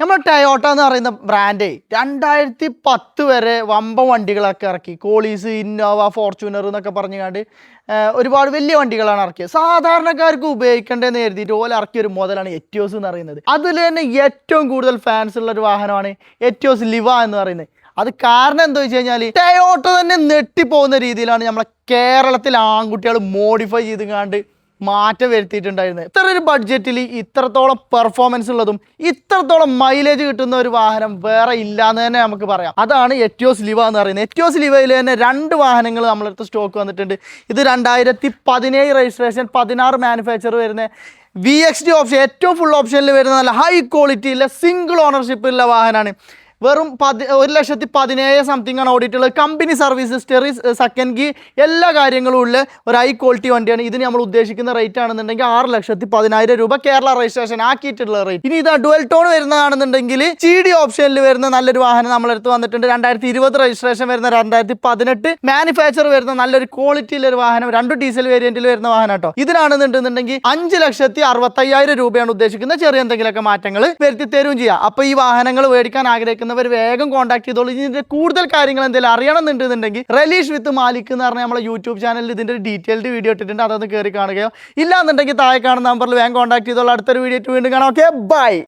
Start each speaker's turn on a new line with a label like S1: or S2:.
S1: നമ്മൾ ടയോട്ട എന്ന് പറയുന്ന ബ്രാൻഡേ രണ്ടായിരത്തി പത്ത് വരെ വമ്പ വണ്ടികളൊക്കെ ഇറക്കി. കോളീസ് ഇന്നോവ ഫോർച്യൂണർ എന്നൊക്കെ പറഞ്ഞു പറഞ്ഞുകൊണ്ട് ഒരുപാട് വലിയ വണ്ടികളാണ് ഇറക്കിയത് സാധാരണക്കാർക്ക് ഉപയോഗിക്കേണ്ടതെന്ന് കരുതിയിട്ട് ഓല ഇറക്കിയ ഒരു മോഡലാണ് എറ്റിയോസ് എന്ന് പറയുന്നത്. അതിൽ തന്നെ ഏറ്റവും കൂടുതൽ ഫാൻസ് ഉള്ള ഒരു വാഹനമാണ് എറ്റിയോസ് ലിവ എന്ന് പറയുന്നത്. അത് കാരണം എന്താ വെച്ച് കഴിഞ്ഞാൽ ടയോട്ട തന്നെ നെട്ടിപ്പോകുന്ന രീതിയിലാണ് നമ്മളെ കേരളത്തിൽ ആൺകുട്ടികൾ മോഡിഫൈ ചെയ്ത് കണ്ട് മാറ്റം വരുത്തിയിട്ടുണ്ടായിരുന്നത് ഇത്ര ഒരു ബഡ്ജറ്റിൽ ഇത്രത്തോളം പെർഫോമൻസ് ഉള്ളതും ഇത്രത്തോളം മൈലേജ് കിട്ടുന്ന ഒരു വാഹനം വേറെ ഇല്ലാന്ന് തന്നെ നമുക്ക് പറയാം. അതാണ് എറ്റിയോസ് ലിവ എന്ന് പറയുന്നത്. എറ്റിയോസ് ലിവയിൽ തന്നെ രണ്ട് വാഹനങ്ങൾ നമ്മളടുത്ത് സ്റ്റോക്ക് വന്നിട്ടുണ്ട്. ഇത് രണ്ടായിരത്തി പതിനേഴ് രജിസ്ട്രേഷൻ പതിനാറ് മാനുഫാക്ചർ വരുന്ന വി എക്സ് ഡി ഓപ്ഷൻ ഏറ്റവും ഫുൾ ഓപ്ഷനിൽ വരുന്ന നല്ല ഹൈ ക്വാളിറ്റിയിലെ സിംഗിൾ ഓണർഷിപ്പ് ഉള്ള വാഹനമാണ് വെറും പതി ഒരു ലക്ഷത്തി പതിനേഴ് സംതിങ് ആണ് ഓടിയിട്ടുള്ളത്. കമ്പനി സർവീസ് സ്റ്റെറി സെക്കൻഡ് ഗി എല്ലാ കാര്യങ്ങളും ഉള്ള ഒരു ഹൈ ക്വാളിറ്റി വണ്ടിയാണ്. ഇതിന് നമ്മൾ ഉദ്ദേശിക്കുന്ന റേറ്റ് ആണെന്നുണ്ടെങ്കിൽ ആറ് ലക്ഷത്തി പതിനായിരം രൂപ കേരള രജിസ്ട്രേഷൻ ആക്കിയിട്ടുള്ള റേറ്റ് ഇനി ഇതാ ഡുവൽ ടോൺ വരുന്നതാണെന്നുണ്ടെങ്കിൽ ജി ഡി ഓപ്ഷനിൽ വരുന്ന നല്ലൊരു വാഹനം നമ്മളെടുത്ത് വന്നിട്ടുണ്ട്. രണ്ടായിരത്തി ഇരുപത് രജിസ്ട്രേഷൻ വരുന്ന രണ്ടായിരത്തി പതിനെട്ട്. മാനുഫാക്ചർ വരുന്ന നല്ലൊരു ക്വാളിറ്റിയിലെ ഒരു വാഹനം. രണ്ട് ഡീസൽ വേരിയന്റിൽ വരുന്ന വാഹനം കേട്ടോ. ഇതിനാണെന്നുണ്ടെന്നുണ്ടെങ്കിൽ അഞ്ച് ലക്ഷത്തി അറുപത്തയ്യായിരം രൂപയാണ് ഉദ്ദേശിക്കുന്നത് ചെറിയ എന്തെങ്കിലുമൊക്കെ മാറ്റങ്ങൾ വരുത്തി തരുകയും ചെയ്യാം. അപ്പോൾ ഈ വാഹനങ്ങൾ മേടിക്കാൻ ആഗ്രഹിക്കുന്നവർ വേഗം കോൺടാക്ട് ചെയ്തോളൂ. ഇതിന്റെ കൂടുതൽ കാര്യങ്ങൾ എന്തെങ്കിലും അറിയണമെന്നുണ്ടെന്നുണ്ടെങ്കിൽ റലീഷ് വിത്ത് മാലിക് എന്ന് പറഞ്ഞ നമ്മളെ യൂട്യൂബ് ചാനലിൽ ഇതിന്റെ ഡീറ്റെയിൽഡ് വീഡിയോ ഇട്ടിട്ടുണ്ട്. അതൊന്ന് കയറി കാണുകയോ. ഇല്ലാന്നുണ്ടെങ്കിൽ താഴെ കാണുന്ന നമ്പറിൽ വേഗം കോൺടാക്ട് ചെയ്തോളൂ. അടുത്തൊരു വീഡിയോ വീണ്ടും കാണാം. Okay bye